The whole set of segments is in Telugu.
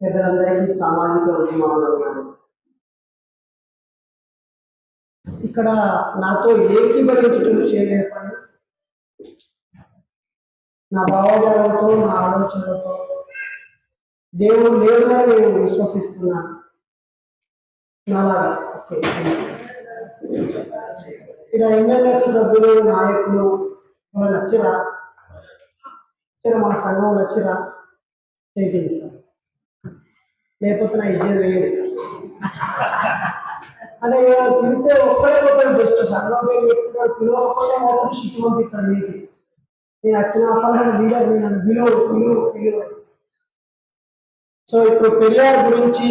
పెద్దలందరికీ సామాజిక ఉద్యమాలు ఉన్నారు ఇక్కడ నాతో ఏకీభవించడం చేయలేకపోయి నా భావజాలంతో నా ఆలోచనలతో దేవుడు లేదని నేను విశ్వసిస్తున్నాను. నాలాగా. ఇలా ఎంఎల్ఎస్ సభ్యులు నాయకులు వాళ్ళు నచ్చిరా మన సంఘం వచ్చిరా చేతిస్తాం లేకపోతే నా ఇజ్జత వేయదు అంటే ఇలా పిలిస్తే ఒక్కడే ఒకరు బెస్ట్ సంఘం పెట్టుకున్నాడు పిలవకపోతే మాత్రం షిట్ పంపిస్తాను నీకు. నేను వచ్చిన పదహారు వీడర్ నేను విలువ విలువ విలువ సో ఇప్పుడు పెరియార్ గురించి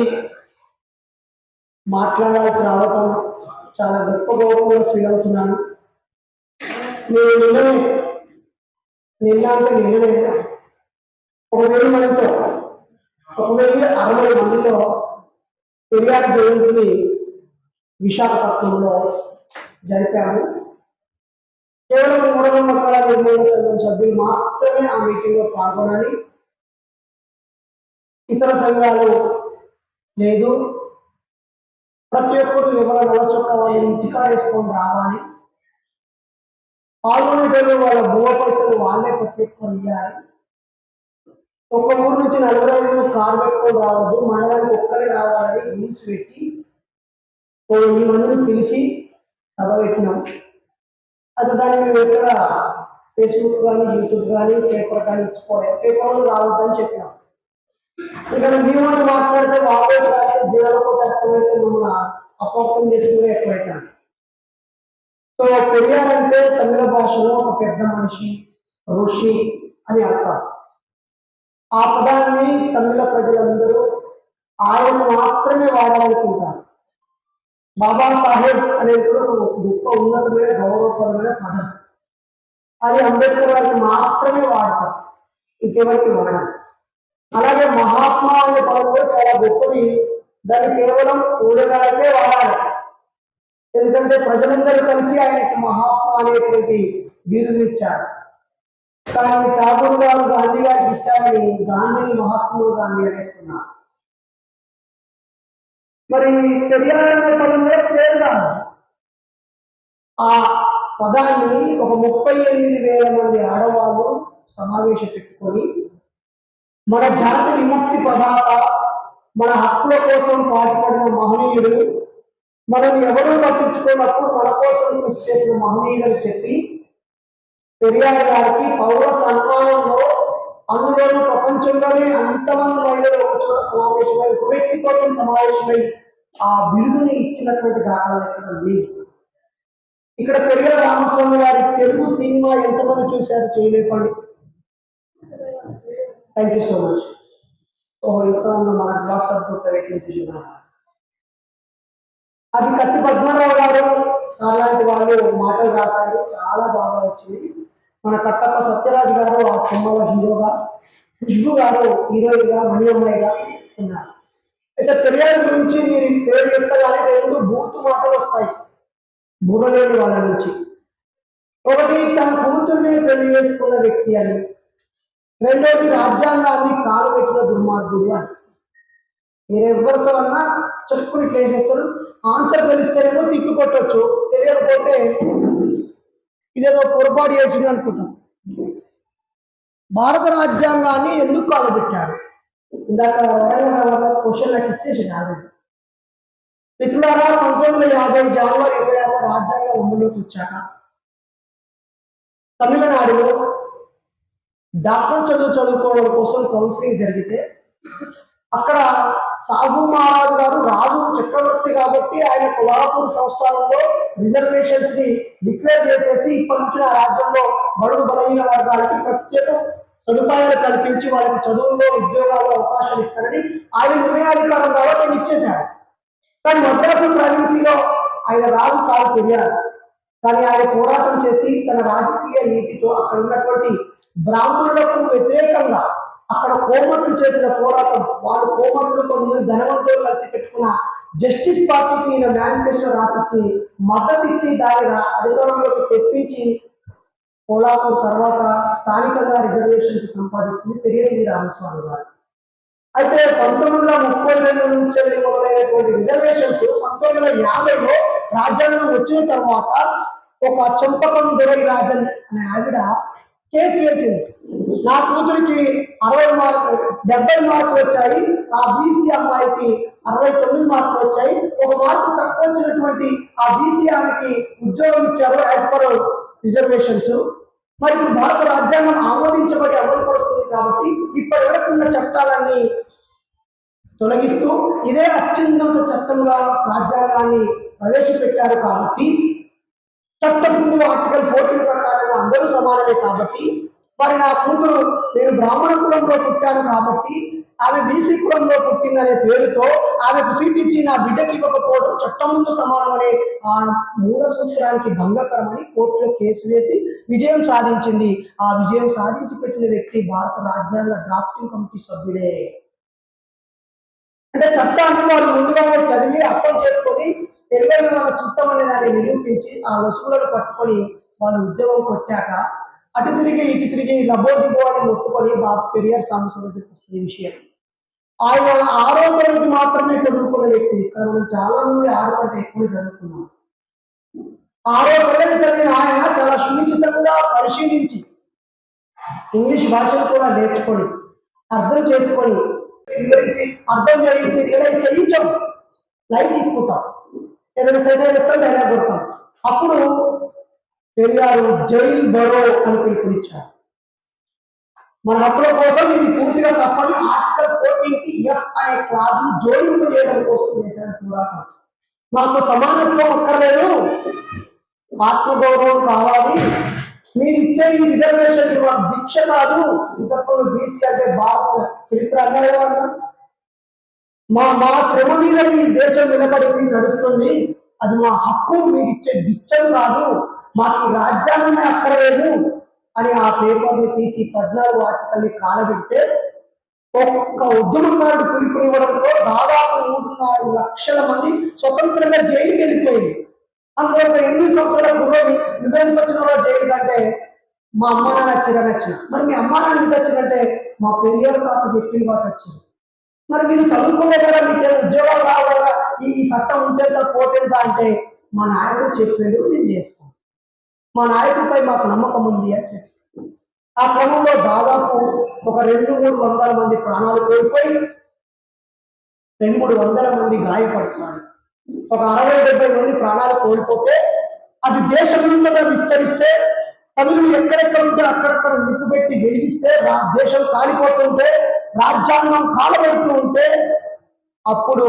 మాట్లాడాల్సి రావటం చాలా గొప్ప గౌరవంగా ఫీల్ అవుతున్నాను. నేను నిన్ననే నిన్న అంటే నిన్ననే ఒక వెయ్యి మందితో ఒక వెయ్యి అరవై మందితో పెరియార్ జయంతిని విశాఖపట్నంలో జరిపాము కేవలం మూఢనమ్మకాల నిర్మాణ సంఘం సభ్యులు మాత్రమే ఆ మీటింగ్లో పాల్గొనాలి. ఇతర సంఘాలు లేదు. ప్రతి ఒక్కరు ఎవరైనా నలచొక్క వాళ్ళని ఇంటికా వేసుకొని రావాలి. పాల్గొనేటప్పుడు వాళ్ళ భూమ పైసలు వాళ్ళే ప్రతి ఇవ్వాలి ఒక ఊరు నుంచి నలుగురు ఐదు కారు పెట్టుకొని రావద్దు మండలానికి ఒక్కరే రావాలని రూల్స్ పెట్టి ఈ మందిని పిలిచి సభ పెట్టినాం. అది దాన్ని మేము ఎక్కడ ఫేస్బుక్ కానీ యూట్యూబ్ కానీ పేపర్ కానీ ఇచ్చుకోవాలి పేపర్లు రావద్దని చెప్పినాం. ఇక్కడ మేము మాట్లాడితే వాళ్ళు రాస్తే జీవనకు తక్కువైతే మమ్మల్ని అపోహం చేసుకునే ఎక్కువైతాం సో పెరియార్ అంటే తమిళ భాషలో ఒక పెద్ద మనిషి ఋషి అని అర్థం ఆ పదాన్ని తమిళ ప్రజలందరూ ఆయన మాత్రమే వాడాలనుకుంటారు బాబా సాహెబ్ అనేది కూడా ఒక గొప్ప ఉన్నతమైన గౌరవప్రదమైన పదం అది అంబేద్కర్ గారికి మాత్రమే వాడతారు ఇంకెవరికి వాడాలి అలాగే మహాత్మా అనే పదం కూడా చాలా గొప్పది దాన్ని కేవలం ఊడగాలకే వాడాలి ఎందుకంటే ప్రజలందరూ కలిసి ఆయనకి మహాత్మా అనేటువంటి బిరుదు ఇచ్చారు. కానీ ఠాగూర్ గారు గాంధీ గారికి ఇచ్చారని గాంధీని మహాత్ముడు గాంధీ అనేస్తున్నారు మరి పెరియార్ అనే పదంలో పేరు రాదు ఆ పదాన్ని ఒక ముప్పై ఎనిమిది వేల మంది ఆడవాళ్ళు సమావేశ పెట్టుకొని మన జాతి విముక్తి పదార్థ మన హక్కుల కోసం పాటుపడిన మహనీయుడు మనం ఎవరూ పట్టించుకున్నప్పుడు మన కోసం కృషి చేసిన మహనీయుడు చెప్పి పెరియార్ గారికి పౌర సన్మానంలో అందులోనూ ప్రపంచంలోనే అంతమంది మహిళలు ఒక చోట సమావేశమై ఒక వ్యక్తి కోసం సమావేశమై ఆ బిరుదుని ఇచ్చినటువంటి దాఖలు లేదు ఇక్కడ పెరియార్ రామస్వామి గారి తెలుగు సినిమా ఎంతమంది చూశారు చేయలేపండి థ్యాంక్ యూ సో మచ్ ఓ ఇంకా మన వాట్సాప్ గ్రూప్ చూసినా అది కత్తి పద్మారావు గారు అలాంటి వాళ్ళు మాటలు రాశారు. చాలా బాగా వచ్చింది. మన కట్టప్ప సత్యరాజు గారు ఆ సినిమాలో హీరోగా ఖుష్బు గారు హీరోయిన్గా మణి ఉన్నారు. అయితే పెరియార్ గురించి మీరు పేరు ఎత్తగానే రెండు బూతు మాటలు వస్తాయి. బుర్రలేని వాళ్ళ నుంచి. ఒకటి తన కూతుర్ని పెళ్ళి చేసుకున్న వ్యక్తి అని. రెండోది రాజ్యాంగాన్ని కాలు పెట్టిన దుర్మార్గుడు అని. మీరు ఎవరితో అన్నా చెప్పుకుని ఇట్లా చేస్తారు ఆన్సర్ తెలిస్తేనేమో తిప్పి కొట్టచ్చు. తెలియకపోతే ఇదేదో పొరపాటు చేసింది అనుకుంటాం. భారత రాజ్యాంగాన్ని ఎందుకు కాలబెట్టాడు ఇందాక క్వశ్చన్ నాకు ఇచ్చేసి ఆల్రెడీ మిత్రులారా పంతొమ్మిది వందల యాభై జనవరి ఇరవై ఆరు రాజ్యాంగం అమలులోకి వచ్చాక తమిళనాడులో డాక్టర్ చదువు చదువుకోవడం కోసం కౌన్సిలింగ్ జరిగితే అక్కడ సాహు మహారాజు గారు రాజు చక్రవర్తి కాబట్టి ఆయన కులాపూర్ సంస్థానంలో రిజర్వేషన్స్ని డిక్లేర్ చేసేసి ఇప్పటి నుంచి ఆ రాజ్యంలో బడుగు బలహీన వర్గాలకి ప్రత్యేక సదుపాయాలు కల్పించి వాళ్ళకి చదువుల్లో ఉద్యోగాల్లో అవకాశాలు ఇస్తారని ఆయన నిర్ణయాధికారం కాబట్టి ఆయన ఇచ్చేశాడు కానీ మద్రాసు ప్రావిన్సీలో ఆయన రాజు కాదు తెలియాలి కానీ ఆయన పోరాటం చేసి తన రాజకీయ నీతితో అక్కడ ఉన్నటువంటి బ్రాహ్మణులకు వ్యతిరేకంగా అక్కడ కోమట్లు చేసిన పోరాటం వాళ్ళు కోమట్లు కొంతమంది ధనవంతులు కలిసి పెట్టుకున్న జస్టిస్ పార్టీకి ఈయన మేనిఫెస్టో రాసిచ్చి మద్దతు ఇచ్చి దాన్ని అధికారంలోకి తెప్పించి కోలాపూర్ తర్వాత స్థానికంగా రిజర్వేషన్ సంపాదించింది పెరిగేది రామస్వామి గారు. అయితే పంతొమ్మిది వందల ముప్పై రెండు నుంచి మొదలైనటువంటి రిజర్వేషన్స్ పంతొమ్మిది వందల యాభైలో రాజ్యాంగం వచ్చిన తర్వాత ఒక చంపకం దొరై రాజన్ అనే ఆవిడ కేసు వేసింది. నా కూతురికి అరవై మార్కులు డెబ్బై మార్కులు వచ్చాయి. ఆ బీసీ అమ్మాయికి అరవై తొమ్మిది మార్కులు వచ్చాయి. ఒక మార్కు తక్కువ వచ్చినటువంటి ఆ బీసీ ఆమెకి ఉద్యోగం ఇచ్చారు యాజ్ పర్ రిజర్వేషన్స్ మరి ఇప్పుడు భారత రాజ్యాంగం ఆమోదించబడి అమలు పరుస్తుంది కాబట్టి ఇప్పటి వరకు ఉన్న చట్టాలన్నీ తొలగిస్తూ ఇదే అత్యున్నత చట్టంగా రాజ్యాంగాన్ని ప్రవేశపెట్టారు కాబట్టి చట్టముందు ఆర్టికల్ ఫోర్టీన్ ప్రకారం అందరూ సమానమే కాబట్టి మరి నా కూతురు నేను బ్రాహ్మణ కులంలో పుట్టాను కాబట్టి ఆమె బీసీ కులంలో పుట్టిందనే పేరుతో ఆమెకు సీట్ ఇచ్చి నా బిడ్డకి ఇవ్వకపోవడం చట్టం ముందు సమానమనే ఆ మూల సూత్రానికి భంగకరమని కోర్టులో కేసు వేసి విజయం సాధించింది. ఆ విజయం సాధించి పెట్టిన వ్యక్తి భారత రాజ్యాంగ డ్రాఫ్టింగ్ కమిటీ సభ్యుడే. అంటే చట్టాన్ని వాళ్ళు ముందుగానే చదివి అర్థం చేసుకొని తెలియని వాళ్ళ చుట్టం అనే దాన్ని నిరూపించి ఆ వస్తువులను పట్టుకొని వాళ్ళు ఉద్యోగం కొట్టాక అటు తిరిగి ఇటు తిరిగి లబోదిబో అని మొత్తుకొని బాబు పెరియర్ సమస్య వస్తుంది ఈ విషయం. ఆయన ఆరో తరగతి మాత్రమే చదువుకున్న వ్యక్తి. ఇక్కడ మనం చాలా మంది ఆరు కంటే ఎక్కువ చదువుకున్నాం ఆరో తరగతి చదివిన ఆయన చాలా సునిశ్చితంగా పరిశీలించి ఇంగ్లీష్ భాషను కూడా నేర్చుకొని అర్థం చేసుకొని అర్థం చేయించి ఇలా చేయించాం లైఫ్ తీసుకుంటాం. రెండు సెటైల్ ఇస్తాం డైలాగ్ కొడతాం. అప్పుడు పెరియారు జైల్ బరో అని పిలుపునిచ్చారు మన హక్కుల కోసం ఇది పూర్తిగా తప్పని ఆర్టికల్ ఫోర్టీన్కి ఎఫ్ అనే క్లాస్ జోడింపు చేయడం కోసం చేశారు పోరాటం మాకు సమానత్వం అక్కర్లేదు ఆత్మగౌరవం కావాలి. మీరు ఇచ్చే ఈ రిజర్వేషన్ దీక్ష కాదు. ఇంతకు బీసీ అంటే భారత చరిత్ర అన్నారు కదా మా మా శ్రమ మీద ఈ దేశం నిలబడి నడుస్తుంది. అది మా హక్కు మీరు ఇచ్చే బిచ్చం కాదు. మాకు ఈ రాజ్యాంగమే అక్కర్లేదు అని ఆ పేపర్ని తీసి పద్నాలుగు ఆర్టికల్ని కాలబెడితే ఒక్క ఉద్యమకారుడు పిలుపునివ్వడంతో దాదాపు మూడున్నర లక్షల మంది స్వతంత్రంగా జైలుకి వెళ్ళిపోయింది. అందులో ఒక ఎనిమిది సంవత్సరాల గుర్రం విభజన వచ్చిన జైలు కంటే మా అమ్మ నాన్న నచ్చిన మరి మీ అమ్మ నాన్న ఎందుకు వచ్చిందంటే మా పెరియారు తాత చెప్పిన వాటి వచ్చింది. మరి మీరు చదువుకునే కదా మీకు ఉద్యోగం ఉద్యోగాలు ఈ ఈ చట్టం ఉంటేంత పోతేంత అంటే మా నాయకుడు చెప్పాడు నేను చేస్తాను. మా నాయకుడిపై మాకు నమ్మకం ఉంది అని చెప్పి. ఆ క్రమంలో దాదాపు ఒక రెండు మూడు వందల మంది ప్రాణాలు కోల్పోయి రెండు మూడు వందల మంది గాయపరచాలి ఒక అరవై డెబ్బై మంది ప్రాణాలు కోల్పోతే అది దేశమంతటా విస్తరిస్తే తమిళులు ఎక్కడెక్కడ ఉంటే అక్కడక్కడ నిప్పు పెట్టి వెలిగిస్తే దేశం కాలిపోతుంటే రాజ్యాంగం కాలబడుతూ ఉంటే అప్పుడు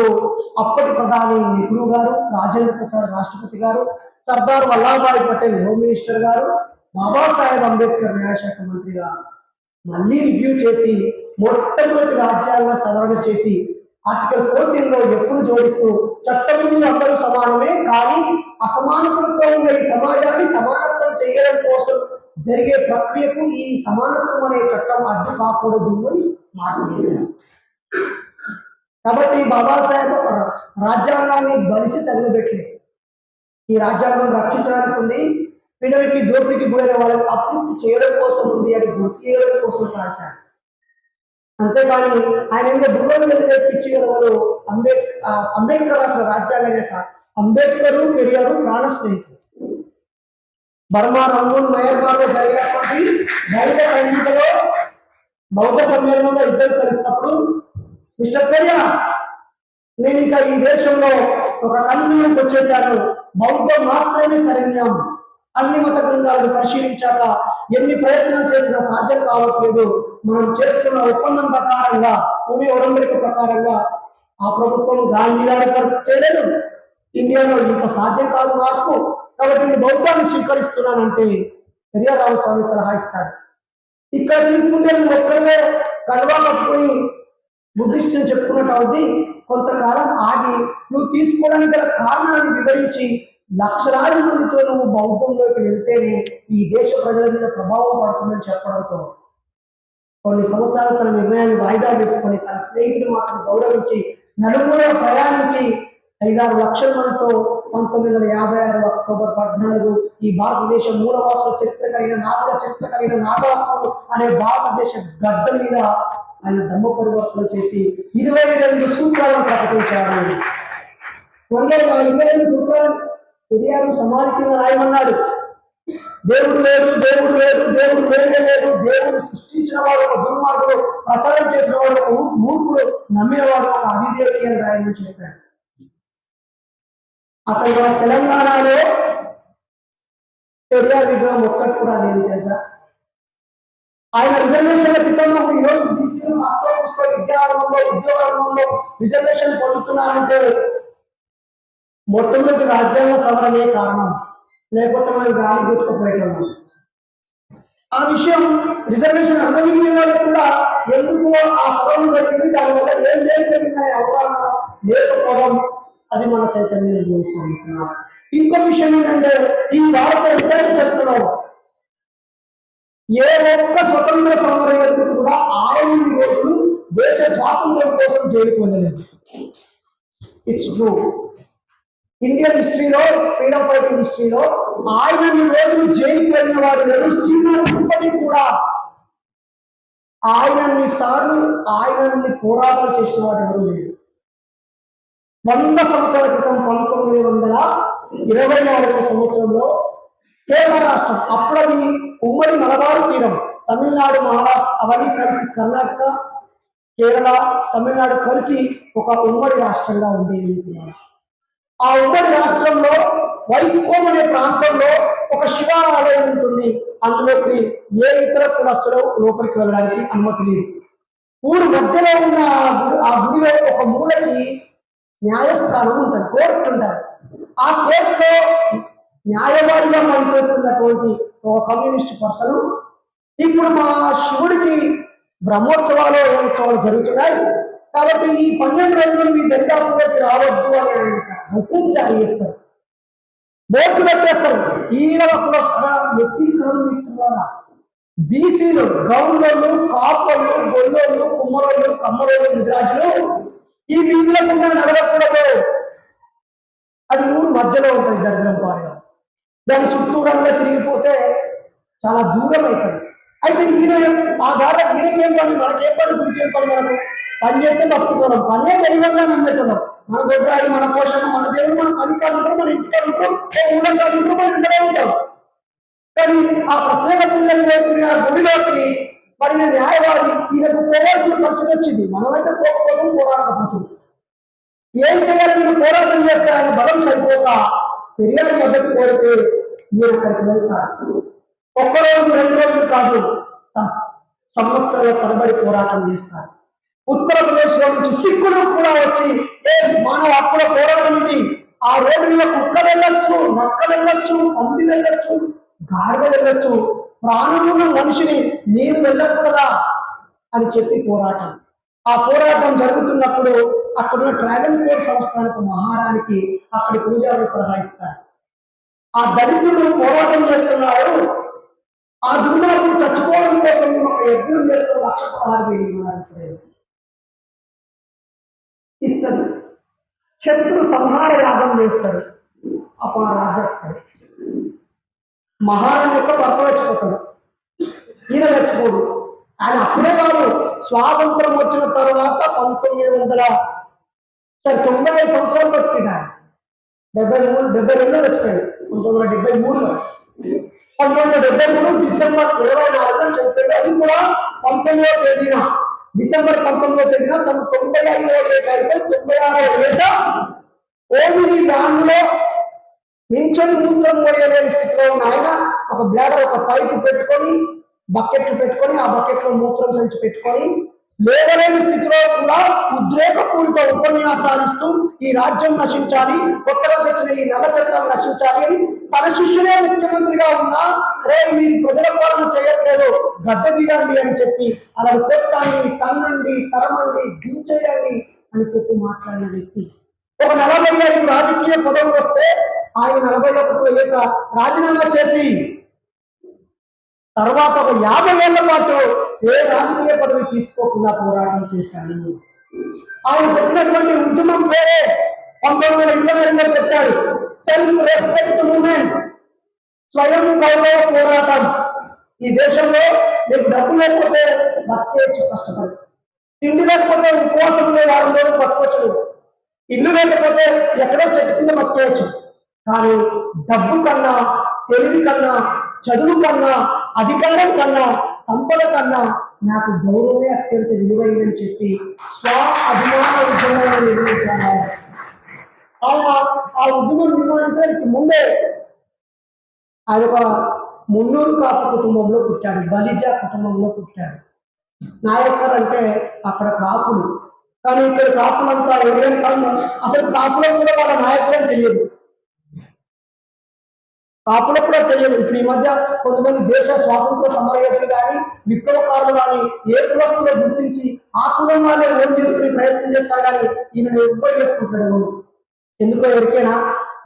అప్పటి ప్రధాని నెహ్రూ గారు రాజేంద్ర ప్రసాద్ రాష్ట్రపతి గారు సర్దార్ వల్లభాయ్ పటేల్ హోమ్ మినిస్టర్ గారు బాబాసాహెబ్ అంబేద్కర్ న్యాయశాఖ మంత్రిగా మళ్ళీ రివ్యూ చేసి మొట్టమొదటి రాజ్యాంగ సవరణ చేసి ఆర్టికల్ ఫోర్టీన్లో ఎప్పుడు జోడిస్తూ చట్టం ముందు అందరూ సమానమే కానీ అసమానతలతో ఉన్న ఈ సమాజాన్ని సమానత్వం చేయడం కోసం జరిగే ప్రక్రియకు ఈ సమానత్వం అనే చట్టం అడ్డు కాకూడదు అని మాట వేశారు కాబట్టి బాబాసాహెబ్ రాజ్యాంగాన్ని బలిసి తగలబెట్టలేదు ఈ రాజ్యాంగం రక్షించడానికి ఉంది. పిల్లలకి దోపిడికి గురైన వాళ్ళకి అప్పు చేయడం కోసం ఉంది అని గుర్తు చేయడం కోసం రాశారు. అంతేకాని ఆయన ఇంకా బుర్రలు మీద నేర్పించగలవారు అంబేద్ ఆ, అంబేద్కర్ రాసిన రాజ్యాంగం యొక్క అంబేద్కరు పెరిగారు ప్రాణ స్నేహితులు. బర్మా రంగూన్ మయన్మార్లో జరిగినటువంటి దళిత సైనికులో బౌద్ధ సమ్మేళనంలో ఇద్దరు కలిసినప్పుడు మిస్టర్ పెరియా నేను ఇంకా ఈ దేశంలో ఒక కన్వీనర్కి వచ్చేసాను బౌద్ధం మాత్రమే సరైన అన్ని మత గ్రంథాలను పరిశీలించాక ఎన్ని ప్రయత్నాలు చేసినా సాధ్యం కావట్లేదు. మనం చేస్తున్న ఒప్పందం ప్రకారంగా పూణే ఒడంబడిక ప్రకారంగా ఆ ప్రభుత్వం గాంధీ గారి చేయలేదు. ఇండియాలో ఇంకా సాధ్యం కాదు మార్పు. కాబట్టి నేను బౌద్ధాన్ని స్వీకరిస్తున్నానంటే పెరియారావు స్వామి సలహా ఇస్తాడు. ఇక్కడ తీసుకుంటే నువ్వు ఒక్కడే కడువా కట్టుకుని చెప్పుకున్నట్టు అవుతుంది కొంతకాలం ఆగి నువ్వు తీసుకోవడానికి గల కారణాన్ని వివరించి లక్షలాది మందితో నువ్వు బౌద్ధంలోకి వెళ్తేనే ఈ దేశ ప్రజల మీద ప్రభావం పడుతుందని చెప్పడంతో కొన్ని సంవత్సరాలు తన నిర్ణయాన్ని వాయిదా వేసుకొని తన స్నేహితుడు మాత్రం గౌరవించి నలుగురు ప్రయాణించి ఐదారు లక్షల మందితో పంతొమ్మిది వందల యాభై ఆరు అక్టోబర్ పద్నాలుగు ఈ భారతదేశ మూలవాసుల చరిత్ర కలిగిన నాటక చరిత్ర కలిగిన నాటకం అనే భారతదేశ గడ్డ మీద ఆయన ధమ్మ పరివర్తన చేసి ఇరవై రెండు సూత్రాలను ప్రకటించారు. కొరియర్ ఇరవై రెండు సూత్రాలు పెరియారు సమాధి రాయమన్నాడు. దేవుడు లేదు దేవుడు లేదు దేవుడు లేదే లేదు. దేవుడు సృష్టించిన వాడు ఒక దుర్మార్గుడు ప్రచారం చేసిన వాడు ఒక మూర్ఖుడు నమ్మిన వాడు ఒక అవివేకి అని రాయమని చెప్పాడు. అతను మన తెలంగాణలో పెరియార్ విగ్రహం ఒక్కటి కూడా లేదు తెలుసా? ఆయన రిజర్వేషన్ల క్రితంలో ఈ రోజు బీసీలు హస్తం పుస్తక విద్యా రంగంలో ఉద్యోగ రంగంలో రిజర్వేషన్ పొందుతున్నారంటే మొట్టమొదటి రాజ్యాంగ సవరణే కారణం. లేకపోతే మనం గాలి గుర్తుకుపోయేటం ఆ విషయం రిజర్వేషన్ అనుభవించే వాళ్ళకి కూడా ఎందుకు ఆ సవరణ జరిగింది? దానివల్ల ఏం ఏం జరిగిందనే అవగాహన లేకపోవడం అది మన చైతన్యం చూసుకుంటున్నాం ఇంకో విషయం ఏంటంటే ఈ భారత విద్యార్థి చరిత్రలో ఏ ఒక్క స్వతంత్ర సమరయోధుడు కూడా ఆరు రోజులు దేశ స్వాతంత్రం కోసం చేరుకోలేదు ఇట్స్ ట్రూ ఇండియన్ హిస్టరీలో ఫ్రీడమ్ ఫైటింగ్ హిస్టరీలో ఆయన రోజులు జైలుకి వెళ్ళిన వాడు ఎవరు? కూడా ఆయనన్ని సార్లు ఆయనన్ని పోరాటం చేసిన వాడు ఎవరు లేదు వంద సంవత్సరాల క్రితం పంతొమ్మిది వందల ఇరవై నాలుగవ సంవత్సరంలో కేరళ రాష్ట్రం అప్పుడు ఉమ్మడి మలబారు తీరం తమిళనాడు మహారాష్ట్ర అవన్నీ కలిసి కర్ణాటక కేరళ తమిళనాడు కలిసి ఒక ఉమ్మడి రాష్ట్రంగా ఉండేది. ఆ ఉమ్మడి రాష్ట్రంలో వైకోమ్ అనే ప్రాంతంలో ఒక శివాలయం ఉంటుంది. అందులోకి ఏ ఇతర కులస్తులు లోపలికి వెళ్ళడానికి అనుమతి లేదు. ఊరు మధ్యలో ఉన్న గుడి- ఆ గుడిలో ఒక మూలకి న్యాయస్థానం ఉంటుంది కోర్టు ఉంటుంది. ఆ కోర్టులో న్యాయవాదిగా పనిచేస్తున్నటువంటి ఒక కమ్యూనిస్ట్ పర్సన్ ఇప్పుడు మా శివుడికి బ్రహ్మోత్సవాలు ఉత్సవాలు జరుగుతున్నాయి. కాబట్టి ఈ పన్నెండు రోజులు మీ దరిదాపులోకి రావద్దు అని హుకుం జారీ చేస్తారు. బోర్డు పెట్టేస్తారు. ఈయన అప్పుడు బీసీలు గౌన్లు కాపలు గొల్లోళ్ళు కుమ్మరోళ్ళు కమ్మరోళ్ళు ముద్రాజులు ఈ వీధులకుండా నడవకూడదు. అది ఊరు మధ్యలో ఉంటుంది దరిద్రం పాడుగా దాని చుట్టూరంగా తిరిగిపోతే చాలా దూరం అవుతుంది. అయితే ఈయన ఆ దారి ఏం పని మనకేం పని గురికేం పని మనకు పని చేస్తే బతుకుతున్నాం. పనే దైవంగా నమ్మేస్తున్నాం మన గొడ్రాయి మన పోషణ మన దేవుడు మన పని కాదు మన ఇంటి కాదు ఉంటాం ఓ ఊళ్ళో కాదు ఉంటాం మన ఇంట్లో ఉంటాం. కానీ ఆ ప్రత్యేక పిల్లలు లేకుండా గుడిలోకి మరి న్యాయవాది ఈయనకు పోవాల్సిన పరిస్థితి వచ్చింది. మనమైతే పోకపోతాం పోరాడకపోతుంది ఏం చేయాలి? మీరు పోరాటం చేస్తే ఆయన బలం సరిపోక పెరియారు మద్దతు కోరితే మీరు అక్కడికి వెళ్తారు. ఒక్క రోజు రెండు రోజులు కాదు సం- సంవత్సరాల తరబడి పోరాటం చేస్తారు. ఉత్తరప్రదేశ్లో నుంచి సిక్కులు కూడా వచ్చి ఏ మానవ హక్కుల పోరాటం ఇది? ఆ రోడ్డు మీద కుక్క వెళ్ళొచ్చు నక్క వెళ్ళొచ్చు పంది వెళ్ళొచ్చు గాడిద వెళ్ళొచ్చు ప్రాణమున్న మనిషిని నేను వెళ్ళకూడదా అని చెప్పి పోరాటం. ఆ పోరాటం జరుగుతున్నప్పుడు అక్కడున్న ట్రావెల్ కోర్ సంస్థానికి మహారానికి అక్కడి పూజారులు సలహా ఇస్తారు. ఆ దళితుడు పోరాటం చేస్తున్నాడు. ఆ దుర్మార్గుడు చచ్చిపోవడం కోసం ఒక యజ్ఞం చేస్తే లక్ష పదహారు వేలు ఇస్తాడు. శత్రు సంహార యాగం చేస్తాడు. అప్పుడు రాజేస్తాడు మహారాణి యొక్క భర్త చచ్చిపోతాడు. ఈయన చచ్చిపోడు. ఆయన అప్పుడే కాదు స్వాతంత్రం వచ్చిన తర్వాత పంతొమ్మిది వందల సరే తొంభై ఐదు సంవత్సరాలు బతికిన డెబ్బై మూడు డెబ్బై రెండులో చచ్చిపోయాడు. పంతొమ్మిది వందల డెబ్బై మూడులో. పంతొమ్మిది వందల డెబ్బై మూడు డిసెంబర్ ఇరవై నాలుగున చనిపోయాడు. అది కూడా పంతొమ్మిదో తేదీన. డిసెంబర్ పంతొమ్మిదవ తేదీన తను తొంభై ఐదు ఏట అయిపోయి తొంభై ఆరో ఏట ఓమిడి దానిలో నించొని మూత్రం మోయలేని స్థితిలో ఉన్న ఆయన ఒక బ్లాడర్ ఒక పైపు పెట్టుకొని బకెట్లు పెట్టుకొని ఆ బకెట్లో మూత్రం సంచి పెట్టుకొని లేవలేని స్థితిలో కూడా ఉద్రేకపూరిత ఉపన్యాసాలు ఇస్తూ ఈ రాజ్యం నశించాలి కొత్తగా తెచ్చిన ఈ నల్ల చట్టం నశించాలి అని తన శిష్యులే ముఖ్యమంత్రిగా ఉన్నా రే మీరు ప్రజల పాలన చేయట్లేదు గడ్డ దిగండి అని చెప్పి అలా పెట్టండి తన్నండి తరమండి దించేయండి అని చెప్పి మాట్లాడిన వ్యక్తి. ఒక నలభై ఐదు రాజకీయ పదవులు వస్తే ఆయన నలభై ఒకటి లేక రాజీనామా చేసి తర్వాత ఒక యాభై ఏళ్ళ పాటు ఏ రాజకీయ పదవి తీసుకోకుండా పోరాటం చేశాను ఆయన పెట్టినటువంటి ఉద్యమం పేరే పంతొమ్మిది వందల ఇరవై రెండులో పెట్టాడు. సెల్ఫ్ రెస్పెక్ట్ మూమెంట్ స్వయం గౌరవ పోరాటం. ఈ దేశంలో మీకు డబ్బు లేకపోతే బతికేయచ్చు కష్టపడి. తిండి లేకపోతే ఉపవాసం ఉండే వారం రోజులు బతకవచ్చు ఇల్లు లేకపోతే ఎక్కడో చెట్టు కింద బతికేయచ్చు. కానీ డబ్బు కన్నా తెలివి కన్నా చదువు కన్నా అధికారం కన్నా సంపద కన్నా నాకు గౌరవమే అత్యంత విలువైందని చెప్పి స్వ అభిమాన ఉద్యమాన్ని నిర్వహించాను అలా ఆ ఉద్యమం నిర్మాణించడానికి ముందే ఆయన ఒక మున్నూరు కాపు కుటుంబంలో పుట్టాడు బలిజ కుటుంబంలో పుట్టాడు. నాయకర్ అంటే అక్కడ కాపులు. కానీ ఇక్కడ కాపులంతా ఏరియన్ కాదు అసలు కాపులకు కూడా వాళ్ళ నాయకులని తెలియదు. కాపులకు కూడా తెలియదు. ఇప్పుడు ఈ మధ్య కొంతమంది దేశ స్వాతంత్ర సమరయోధులు కానీ విప్లవకారులు కానీ ఏ కులస్తులో గుర్తించి ఆ కులం వాళ్ళే ఓన్ చేసుకునే ప్రయత్నం చేస్తారు కానీ ఈయన ఉపయోగించుకుంటాడు ఎందుకో ఎరికేనా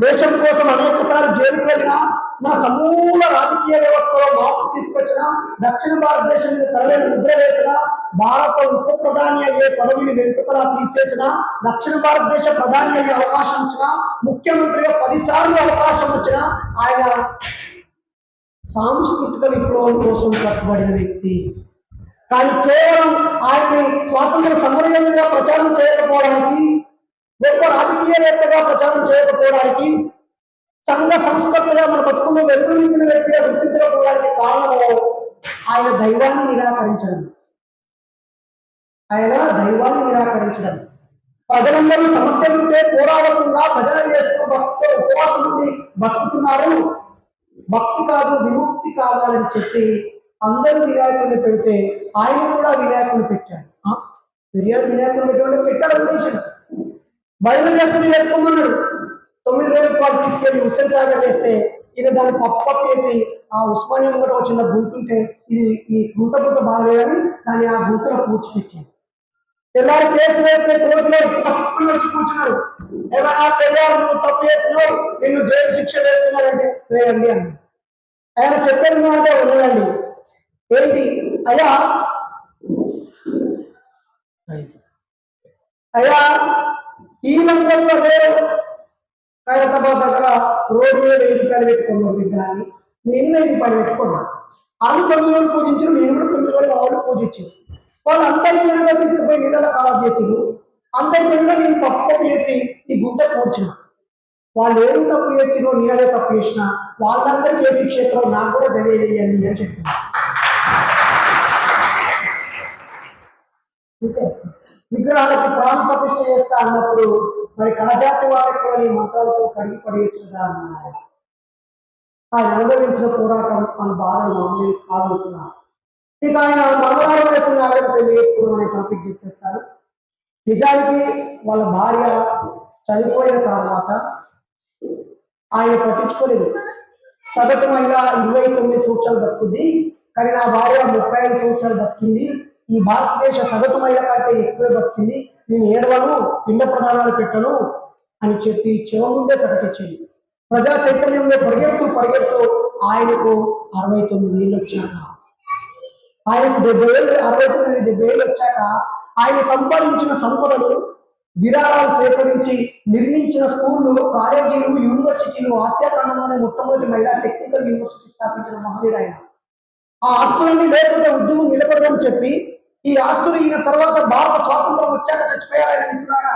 దేశం కోసం అనేక సార్లు జైలుకు వెళ్ళినా నా సమూల రాజకీయ వ్యవస్థలో మార్పు తీసుకొచ్చిన దక్షిణ భారతదేశం మీద తరలేని ముద్ర వేసిన భారత ఉప ప్రధాని అయ్యే పదవిని వెంటుకలా తీసేసిన దక్షిణ భారతదేశ ప్రధాని అయ్యే అవకాశం వచ్చిన ముఖ్యమంత్రిగా పదిసార్లు అవకాశం వచ్చిన ఆయన సాంస్కృతిక విప్లవం కోసం కట్టుబడిన వ్యక్తి. కానీ కేవలం ఆయన్ని స్వాతంత్ర సమరయోధుగా ప్రచారం చేయకపోవడానికి గొప్ప రాజకీయవేత్తగా ప్రచారం చేయకపోవడానికి సంఘ సంస్కృతిగా మన బతుకుల్లో వెలుగునింపిన వ్యక్తిగా గుర్తించకపోవడానికి కారణము ఆయన దైవాన్ని నిరాకరించడం. ఆయన దైవాన్ని నిరాకరించడం. ప్రజలందరూ సమస్యలు ఉంటే పోరాడకుండా భజన చేస్తూ భక్తితో ఉపవాసం ఉండి బతుకుతున్నారు. భక్తి కాదు విముక్తి కావాలని చెప్పి అందరూ వినాయకుడిని పెడితే ఆయన కూడా వినాయకుడిని పెట్టాడు. ఫిర్యాదు వినాయకుడిని పెట్టడం పెట్టాడు ఉద్దేశం బైబిల్ లెక్కలు చేసుకోమన్నాడు తొమ్మిది రోజుల పాటు తీసుకెళ్ళి హుస్సేన్ సాగర్ చేస్తే ఇక దాన్ని పప్పు వేసి ఆ ఉస్మానియా కూడా ఒక చిన్న గుంతుంటే ఇది ఈ గుంత గుంత బాగలేదని దాన్ని ఆ గుంతలో పూడ్చిపెట్టాడు తెల్లారి కేసు వేస్తే కోర్టులో తప్పులు వచ్చి కూర్చున్నారు. ఏమైనా తెల్లారు నువ్వు తప్పు చేస్తున్నావు? నిన్ను జైలు శిక్ష వేస్తున్నారంటే వేయండి అని ఆయన చెప్పారు అంటే ఉండదండి ఏంటి? అయ్యా అయ్యా ఈ రంగంలో కానీ తప్ప దగ్గర రోడ్డు మీద వెయ్యి రూపాయలు పెట్టుకున్నాం విగ్రహాన్ని. నేను వెయ్యి రూపాయలు పెట్టుకున్నాను వాళ్ళు తొమ్మిది రోజులు పూజించారు నేను కూడా తొమ్మిది రోజులు వాళ్ళు పూజించారు. వాళ్ళు అంత అయిపోయినాక తీసుకుపోయి నీళ్ళ ఖరాబ్ చేసిండు అంత అయిపోయినా నేను తప్పు చేసి ఈ గుంత కూర్చున్నా వాళ్ళు ఏం తప్పు చేసినో నేనే తప్పు చేసిన. వాళ్ళందరికీ చేసే క్షేత్రం నాకు కూడా తెలియజేయండి అని చెప్తున్నా విగ్రహాలకి ప్రాణ ప్రతిష్ట చేస్తా అన్నప్పుడు మరి కాజాతి వాళ్ళకి కూడా ఈ మంత్రాలతో కడిగి పడేస్తుందా అన్నారు. ఆయన అనుభవించిన పోరాటం మన బాధను నేను కాదుతున్నా ఇక ఆయన మంగళవారం వేసిన నాగరిక పెళ్ళి చేసుకున్నాం అనే టాపిక్ చెప్పేస్తారు. నిజానికి వాళ్ళ భార్య చనిపోయిన తర్వాత ఆయన పట్టించుకోలేదు. సగటు మహిళ ఇరవై తొమ్మిది సంవత్సరాలు బతుకుంది. కానీ నా భార్య ముప్పై ఐదు సంవత్సరాలు బతికింది. ఈ భారతదేశ సగటు మహిళ కంటే ఎక్కువ బతికింది నేను ఏడవను పిండ ప్రమాణాలు పెట్టను అని చెప్పి చివ ముందే ప్రకటించింది. ప్రజా చైతన్యంలో పరిగెడుతూ పరిగెడుతూ ఆయనకు అరవై తొమ్మిది ఏళ్ళు వచ్చాక ఆయనకు డెబ్బై ఏళ్ళు అరవై తొమ్మిది డెబ్బై ఏళ్ళు వచ్చాక ఆయన సంపాదించిన సంపదలు విరాళాలు సేకరించి నిర్మించిన స్కూళ్ళు కాలేజీలు యూనివర్సిటీలు ఆసియా ఖండంలోనే మొట్టమొదటి మహిళా టెక్నికల్ యూనివర్సిటీ స్థాపించిన మహనీయుడు ఆయన. ఆ ఆస్తులన్నీ లేకపోతే ఉద్యమం నిలబడదని చెప్పి ఈ ఆస్తులు ఈయన తర్వాత భారత స్వాతంత్రం వచ్చాక చచ్చిపోయారని అంటున్నారా?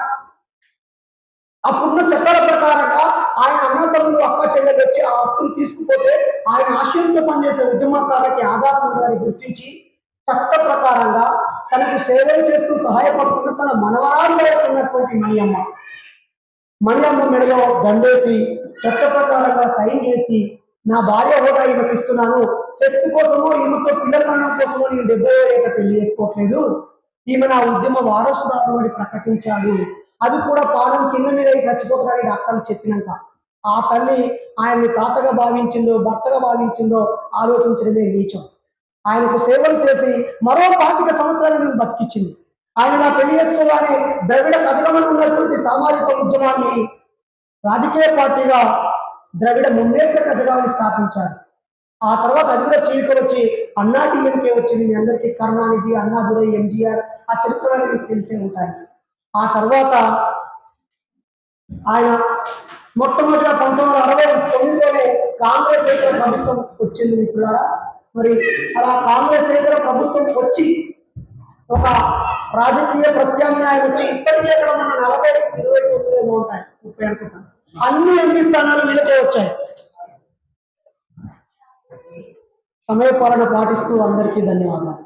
అప్పుడున్న చట్టాల ప్రకారంగా ఆయన అన్నతమ్ములు అక్క చెల్లెలు వచ్చి ఆ ఆస్తులు తీసుకుపోతే ఆయన ఆశయంతో పనిచేసే ఉద్యమకారులకి ఆధారం ఉందని గుర్తించి చట్ట ప్రకారంగా తనకు సేవలు చేస్తూ సహాయపడుతున్న తన మనవరాలుగా ఉన్నటువంటి మణియమ్మ. మణియమ్మ మెడలో దండేసి చట్ట ప్రకారంగా సైన్ చేసి నా భార్య హోదా ఈమెకు ఇస్తున్నాను సెక్స్ కోసమో ఈమెతో పిల్లల మరణం కోసమో నేను డెబ్బై ఏళ్ళ పెళ్ళి చేసుకోవట్లేదు. ఈమె నా ఉద్యమ వారసురాలు అని ప్రకటించాడు. అది కూడా పాలన కింద మీద అయి డాక్టర్లు చెప్పినాక. ఆ తల్లి ఆయన్ని తాతగా భావించిందో భర్తగా భావించిందో ఆలోచించడమే నీచం. ఆయనకు సేవలు చేసి మరో పాతిక సంవత్సరాలు నేను బతికించింది ఆయన నా పెళ్ళి చేసుకోగానే ద్రవిడ కథగమని ఉన్నటువంటి సామాజిక ఉద్యమాన్ని రాజకీయ పార్టీగా ద్రవిడ మున్నేట్ల కజగాన్ని స్థాపించారు. ఆ తర్వాత అది కూడా చీలిక వచ్చి అన్నా డిఎంకే వచ్చింది. మీ అందరికీ కరుణానిధి అన్నాదురై ఎంజీఆర్ ఆ చరిత్రలన్నీ మీకు తెలిసే ఉంటాయి. ఆ తర్వాత ఆయన మొట్టమొదటిగా పంతొమ్మిది వందల అరవై తొమ్మిదిలోనే కాంగ్రెస్ ఏతర ప్రభుత్వం వచ్చింది మిత్రులారా. మరి అలా కాంగ్రెస్ ఏతర ప్రభుత్వం వచ్చి ఒక రాజకీయ ప్రత్యామ్నాయం వచ్చి ఇప్పటికే అక్కడ మన నలభై ఇరవై తొమ్మిది ఉంటాయి. ముప్పై అనుకుంటాను. అన్ని ఎంపీ స్థానాలు వీళ్ళకే వచ్చాయి. సమయపాలన పాటిస్తూ అందరికీ ధన్యవాదాలు.